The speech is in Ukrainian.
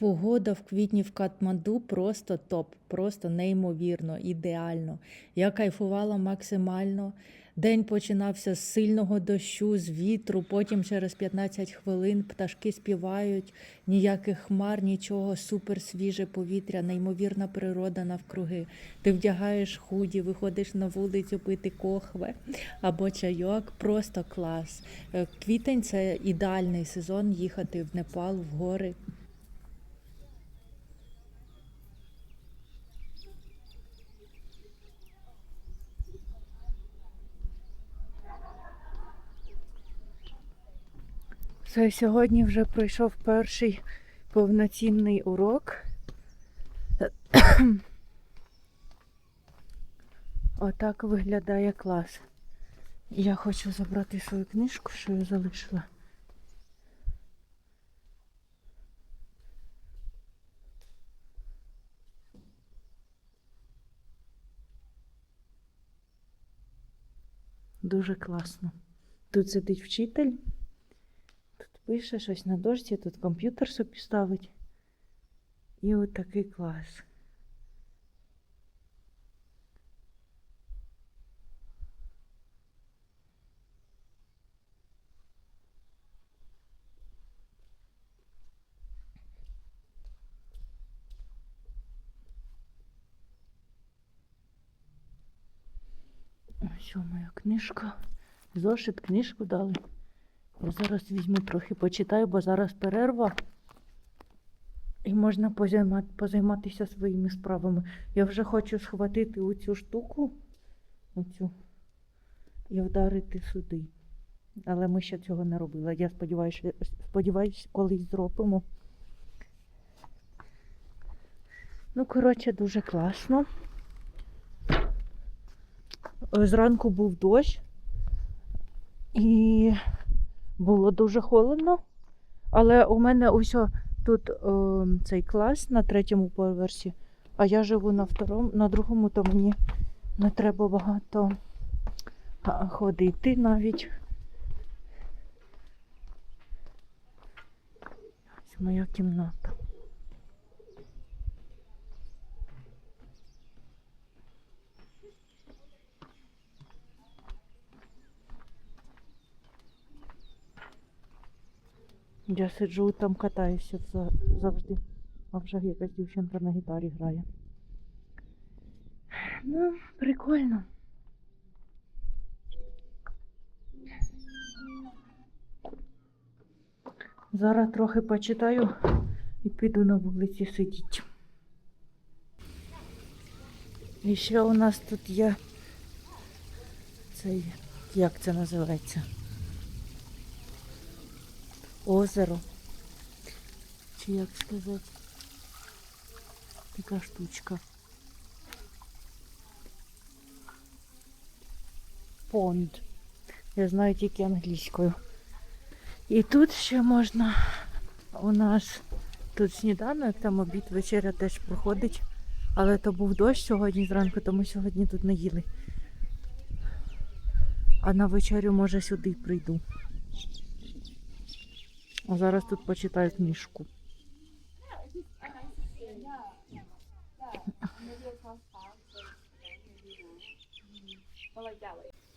Погода в квітні в Катманду просто топ, просто неймовірно, ідеально. Я кайфувала максимально. День починався з сильного дощу, з вітру, потім через 15 хвилин пташки співають, ніяких хмар, нічого, супер свіже повітря, неймовірна природа навкруги. Ти вдягаєш худі, виходиш на вулицю пити кохве або чайок, просто клас. Е, Квітень це ідеальний сезон їхати в Непал, в гори. Все, сьогодні вже пройшов перший повноцінний урок. Отак виглядає клас. Я хочу забрати свою книжку, що я залишила. Дуже класно. Тут сидить вчитель. Тут пише щось на дошці, тут комп'ютер собі ставить. І от такий клас. Ось моя книжка. Зошит, книжку дали. Зараз візьму трохи почитаю, бо зараз перерва. І можна позайма- позайматися своїми справами. Я вже хочу схватити оцю штуку оцю, і вдарити сюди. Але ми ще цього не робили. Я сподіваюся, сподіваюся, колись зробимо. Ну, коротше, дуже класно. Зранку був дощ. І було дуже холодно. Але у мене ось тут о, цей клас на третьому поверсі, а я живу на второму, на другому, то мені не треба багато ходити навіть. Ось моя кімната. Я сиджу там катаюся завжди. А вже якась дівчинка на гітарі грає. Ну, прикольно. Зараз трохи почитаю і піду на вулиці сидіти. І ще у нас тут є цей, як це називається? Озеро. Чи як сказати? Така штучка. Понд. Я знаю тільки англійською. І тут ще можна у нас тут сніданок, там обід, вечеря теж проходить. Але то був дощ сьогодні зранку, тому сьогодні тут не їли. А на вечерю, може, сюди прийду. А зараз тут почитаю книжку. Well.